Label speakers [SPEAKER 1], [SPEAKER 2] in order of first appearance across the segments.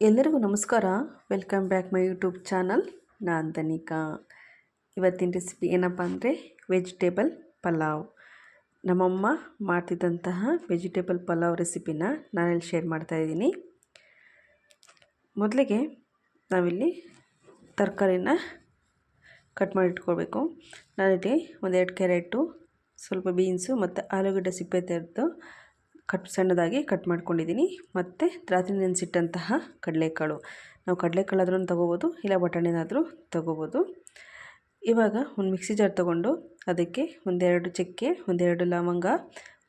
[SPEAKER 1] ಎಲ್ಲರಿಗೂ ನಮಸ್ಕಾರ. Welcome back my YouTube channel ನಾನು ತನಿಕಾ ಇವತ್ತಿನ ರೆಸಿಪಿ ಏನಪ್ಪ ಅಂದರೆ ವೆಜಿಟೇಬಲ್ ಪಲಾವ್. ನಮ್ಮಮ್ಮ ಮಾಡ್ತಿದ್ದಂತಹ ವೆಜಿಟೇಬಲ್ ಪಲಾವ್ ರೆಸಿಪಿನ ನಾನಿಲ್ಲಿ ಶೇರ್ ಮಾಡ್ತಾಯಿದ್ದೀನಿ ಮೊದಲಿಗೆ ನಾವಿಲ್ಲಿ ತರಕಾರಿನ ಕಟ್ ಮಾಡಿ ಇಟ್ಕೊಳ್ಬೇಕು. ನಾನಿಲ್ಲಿ ಒಂದೆರಡು ಕ್ಯಾರೆಟು ಸ್ವಲ್ಪ ಬೀನ್ಸು ಮತ್ತು ಆಲೂಗಡ್ಡೆ ಸಿಪ್ಪೆ ತೆಗೆದು ಕಟ್ ಸಣ್ಣದಾಗಿ ಕಟ್ ಮಾಡ್ಕೊಂಡಿದ್ದೀನಿ. ಮತ್ತು ರಾತ್ರಿ ನೆನೆಸಿಟ್ಟಂತಹ ಕಡಲೆಕಾಳು. ನಾವು ಕಡಲೆಕಾಳು ಆದ್ರೂ ತೊಗೋಬೋದು, ಇಲ್ಲ ಬಟಾಣಿನಾದರೂ ತೊಗೋಬೋದು. ಇವಾಗ ಒಂದು ಮಿಕ್ಸಿ ಜಾರ್ ತೊಗೊಂಡು ಅದಕ್ಕೆ ಒಂದೆರಡು ಚಕ್ಕೆ, ಒಂದೆರಡು ಲವಂಗ,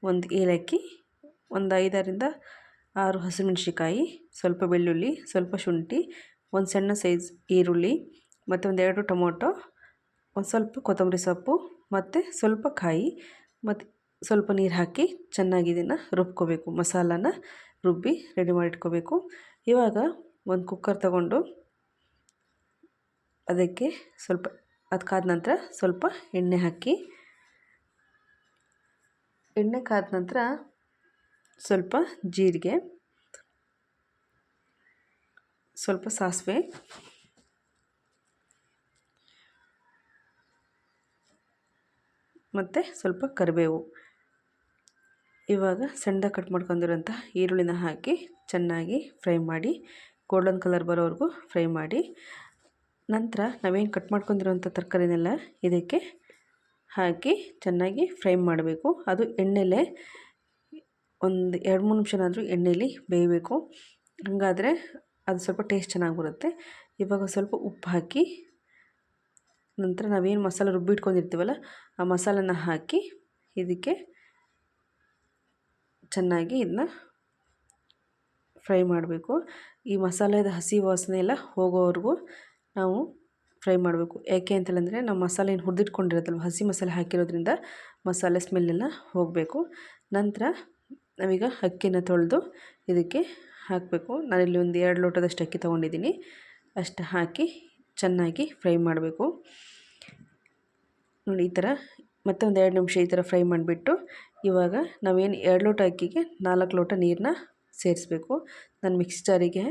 [SPEAKER 1] ಒಂದು ಏಲಕ್ಕಿ, ಒಂದು ಐದರಿಂದ ಆರು ಹಸಿಮೆಣ್ಸಿಕಾಯಿ ಸ್ವಲ್ಪ ಬೆಳ್ಳುಳ್ಳಿ, ಸ್ವಲ್ಪ ಶುಂಠಿ, ಒಂದು ಸಣ್ಣ ಸೈಜ್ ಈರುಳ್ಳಿ, ಮತ್ತು ಒಂದೆರಡು ಟೊಮೊಟೊ, ಒಂದು ಸ್ವಲ್ಪ ಕೊತ್ತಂಬರಿ ಸೊಪ್ಪು, ಮತ್ತು ಸ್ವಲ್ಪ ಕಾಯಿ, ಮತ್ತು ಸ್ವಲ್ಪ ನೀರು ಹಾಕಿ ಚೆನ್ನಾಗಿ ಇದನ್ನು ರುಬ್ಕೋಬೇಕು. ಮಸಾಲಾನ ರುಬ್ಬಿ ರೆಡಿ ಮಾಡಿಟ್ಕೋಬೇಕು. ಇವಾಗ ಒಂದು ಕುಕ್ಕರ್ ತಗೊಂಡು ಅದಕ್ಕೆ ಸ್ವಲ್ಪ ಅದಕ್ಕಾದ ಕಾದ ನಂತರ ಸ್ವಲ್ಪ ಎಣ್ಣೆ ಹಾಕಿ, ಎಣ್ಣೆ ಕಾದ ನಂತರ ಸ್ವಲ್ಪ ಜೀರಿಗೆ, ಸ್ವಲ್ಪ ಸಾಸಿವೆ, ಮತ್ತು ಸ್ವಲ್ಪ ಕರಿಬೇವು. ಇವಾಗ ಸಣ್ಣದಾಗಿ ಕಟ್ ಮಾಡ್ಕೊಂಡಿರೋಂಥ ಈರುಳ್ಳಿನ ಹಾಕಿ ಚೆನ್ನಾಗಿ ಫ್ರೈ ಮಾಡಿ, ಗೋಲ್ಡನ್ ಕಲರ್ ಬರೋವರೆಗೂ ಫ್ರೈ ಮಾಡಿ, ನಂತರ ನಾವೇನು ಕಟ್ ಮಾಡ್ಕೊಂಡಿರೋಂಥ ತರಕಾರಿನೆಲ್ಲ ಇದಕ್ಕೆ ಹಾಕಿ ಚೆನ್ನಾಗಿ ಫ್ರೈ ಮಾಡಬೇಕು. ಅದು ಎಣ್ಣೆಲೆ ಒಂದು ಎರಡು ಮೂರು ನಿಮಿಷನಾದರೂ ಎಣ್ಣೆಯಲ್ಲಿ ಬೇಯಬೇಕು. ಹಾಗಾದರೆ ಅದು ಸ್ವಲ್ಪ ಟೇಸ್ಟ್ ಚೆನ್ನಾಗಿ ಬರುತ್ತೆ. ಇವಾಗ ಸ್ವಲ್ಪ ಉಪ್ಪು ಹಾಕಿ, ನಂತರ ನಾವೇನು ಮಸಾಲೆ ರುಬ್ಬಿಟ್ಕೊಂಡಿರ್ತೀವಲ್ಲ, ಆ ಮಸಾಲನ ಹಾಕಿ ಇದಕ್ಕೆ ಚೆನ್ನಾಗಿ ಇದನ್ನ ಫ್ರೈ ಮಾಡಬೇಕು. ಈ ಮಸಾಲೆದ ಹಸಿ ವಾಸನೆ ಎಲ್ಲ ಹೋಗೋವರೆಗೂ ನಾವು ಫ್ರೈ ಮಾಡಬೇಕು. ಯಾಕೆ ಅಂತೇಳಂದರೆ ನಾವು ಮಸಾಲೆ ಏನು ಹುರಿದಿಟ್ಕೊಂಡಿರೋದಲ್ವ ಹಸಿ ಮಸಾಲೆ ಹಾಕಿರೋದ್ರಿಂದ ಮಸಾಲೆ ಸ್ಮೆಲ್ಲೆಲ್ಲ ಹೋಗಬೇಕು. ನಂತರ ನಾವೀಗ ಅಕ್ಕಿನ ತೊಳೆದು ಇದಕ್ಕೆ ಹಾಕಬೇಕು. ನಾನಿಲ್ಲಿ ಒಂದು ಎರಡು ಲೋಟದಷ್ಟು ಅಕ್ಕಿ ತೊಗೊಂಡಿದ್ದೀನಿ. ಅಷ್ಟು ಹಾಕಿ ಚೆನ್ನಾಗಿ ಫ್ರೈ ಮಾಡಬೇಕು. ನೋಡಿ, ಈ ಥರ ಮತ್ತೆ ಒಂದು ಎರಡು ನಿಮಿಷ ಈ ಥರ ಫ್ರೈ ಮಾಡಿಬಿಟ್ಟು ಇವಾಗ ನಾವೇನು ಎರಡು ಲೋಟ ಅಕ್ಕಿಗೆ ನಾಲ್ಕು ಲೋಟ ನೀರನ್ನ ಸೇರಿಸ್ಬೇಕು. ನಾನು ಮಿಕ್ಸ್ ಜಾರಿಗೆ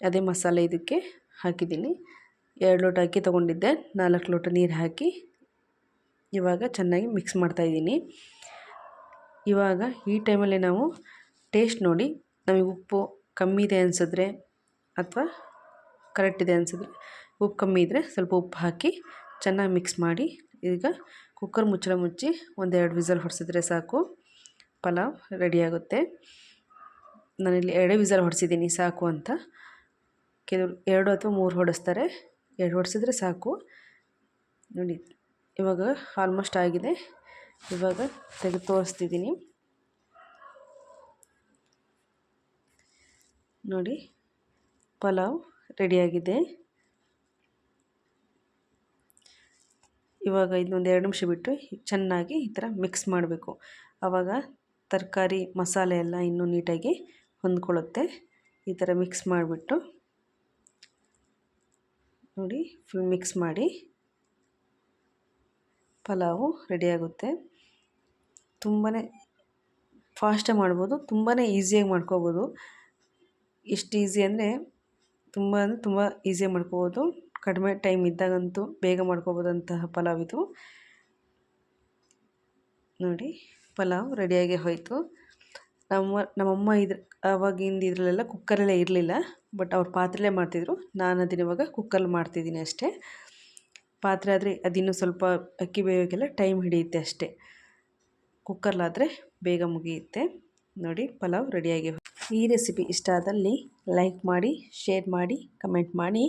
[SPEAKER 1] ಅದೇ ಮಸಾಲೆ ಇದಕ್ಕೆ ಹಾಕಿದ್ದೀನಿ. ಎರಡು ಲೋಟ ಅಕ್ಕಿ ತೊಗೊಂಡಿದ್ದೆ, ನಾಲ್ಕು ಲೋಟ ನೀರು ಹಾಕಿ ಇವಾಗ ಚೆನ್ನಾಗಿ ಮಿಕ್ಸ್ ಮಾಡ್ತಾಯಿದ್ದೀನಿ ಇವಾಗ ಈ ಟೈಮಲ್ಲಿ ನಾವು ಟೇಸ್ಟ್ ನೋಡಿ, ನಮಗೆ ಉಪ್ಪು ಕಮ್ಮಿ ಇದೆ ಅನಿಸಿದ್ರೆ ಅಥವಾ ಕರೆಕ್ಟ್ ಇದೆ ಅನಿಸಿದ್ರೆ ಉಪ್ಪು ಕಮ್ಮಿ ಇದ್ದರೆ ಸ್ವಲ್ಪ ಉಪ್ಪು ಹಾಕಿ ಚೆನ್ನಾಗಿ ಮಿಕ್ಸ್ ಮಾಡಿ ಈಗ ಕುಕ್ಕರ್ ಮುಚ್ಚಳ ಮುಚ್ಚಿ ಒಂದೆರಡು ವಿಸಲ್ ಹೊಡೆಸಿದ್ರೆ ಸಾಕು. ಪಲಾವ್ ರೆಡಿಯಾಗುತ್ತೆ ನಾನಿಲ್ಲಿ ಎರಡೇ ವಿಸಲ್ ಹೊಡೆಸಿದ್ದೀನಿ, ಸಾಕು ಅಂತ. ಕೆಲವರು ಎರಡು ಅಥವಾ ಮೂರು ಹೊಡೆಸ್ತಾರೆ. ಎರಡು ಹೊಡೆಸಿದ್ರೆ ಸಾಕು. ನೋಡಿ, ಇವಾಗ ಆಲ್ಮೋಸ್ಟ್ ಆಗಿದೆ. ಇವಾಗ ತೆಗೆದು ತೋರಿಸ್ತಿದ್ದೀನಿ. ನೋಡಿ, ಪಲಾವ್ ರೆಡಿಯಾಗಿದೆ ಇವಾಗ ಇದೊಂದು ಎರಡು ನಿಮಿಷ ಬಿಟ್ಟು ಚೆನ್ನಾಗಿ ಈ ಥರ ಮಿಕ್ಸ್ ಮಾಡಬೇಕು. ಆವಾಗ ತರಕಾರಿ, ಮಸಾಲೆ ಎಲ್ಲ ಇನ್ನೂ ನೀಟಾಗಿ ಹೊಂದ್ಕೊಳ್ಳುತ್ತೆ. ಈ ಥರ ಮಿಕ್ಸ್ ಮಾಡಿಬಿಟ್ಟು ನೋಡಿ ಫುಲ್ ಮಿಕ್ಸ್ ಮಾಡಿ ಪಲಾವು ರೆಡಿಯಾಗುತ್ತೆ ತುಂಬಾ ಫಾಸ್ಟಾಗಿ ಮಾಡ್ಬೋದು ತುಂಬಾ ಈಸಿಯಾಗಿ ಮಾಡ್ಕೋಬೋದು. ಎಷ್ಟು ಈಸಿ ಅಂದರೆ ತುಂಬ ಅಂದರೆ ತುಂಬ ಈಸಿಯಾಗಿ ಮಾಡ್ಕೋಬೋದು. ಕಡಿಮೆ ಟೈಮ್ ಇದ್ದಾಗಂತೂ ಬೇಗ ಮಾಡ್ಕೋಬೋದಂತಹ ಪಲಾವ್ ಇದು. ನೋಡಿ, ಪಲಾವ್ ರೆಡಿಯಾಗಿ ಹೋಯಿತು. ನಮ್ಮ, ನಮ್ಮಮ್ಮ ಇದ್ರ ಆವಾಗಿಂದ ಇದರಲ್ಲೆಲ್ಲ ಕುಕ್ಕರಲ್ಲೇ ಇರಲಿಲ್ಲ, ಬಟ್ ಅವ್ರು ಪಾತ್ರೆಲೇ ಮಾಡ್ತಿದ್ರು. ನಾನು ಅದನ್ನ ಇವಾಗ ಕುಕ್ಕರಲ್ಲಿ ಮಾಡ್ತಿದ್ದೀನಿ ಅಷ್ಟೇ. ಪಾತ್ರೆ ಆದರೆ ಅದಿನ್ನೂ ಸ್ವಲ್ಪ ಅಕ್ಕಿ ಬೇಯೋಕ್ಕೆಲ್ಲ ಟೈಮ್ ಹಿಡಿಯುತ್ತೆ ಅಷ್ಟೇ. ಕುಕ್ಕರ್ಲಾದರೆ ಬೇಗ ಮುಗಿಯುತ್ತೆ. ನೋಡಿ, ಪಲಾವ್ ರೆಡಿಯಾಗಿ ಈ ರೆಸಿಪಿ ಇಷ್ಟ ಆದಲ್ಲಿ ಲೈಕ್ ಮಾಡಿ, ಶೇರ್ ಮಾಡಿ, ಕಮೆಂಟ್ ಮಾಡಿ.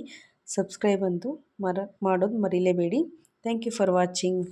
[SPEAKER 1] ಸಬ್ಸ್ಕ್ರೈಬ್ ಅಂತೂ ಮರ ಮಾಡೋದು ಮರಿಲೇಬೇಡಿ. Thank you for watching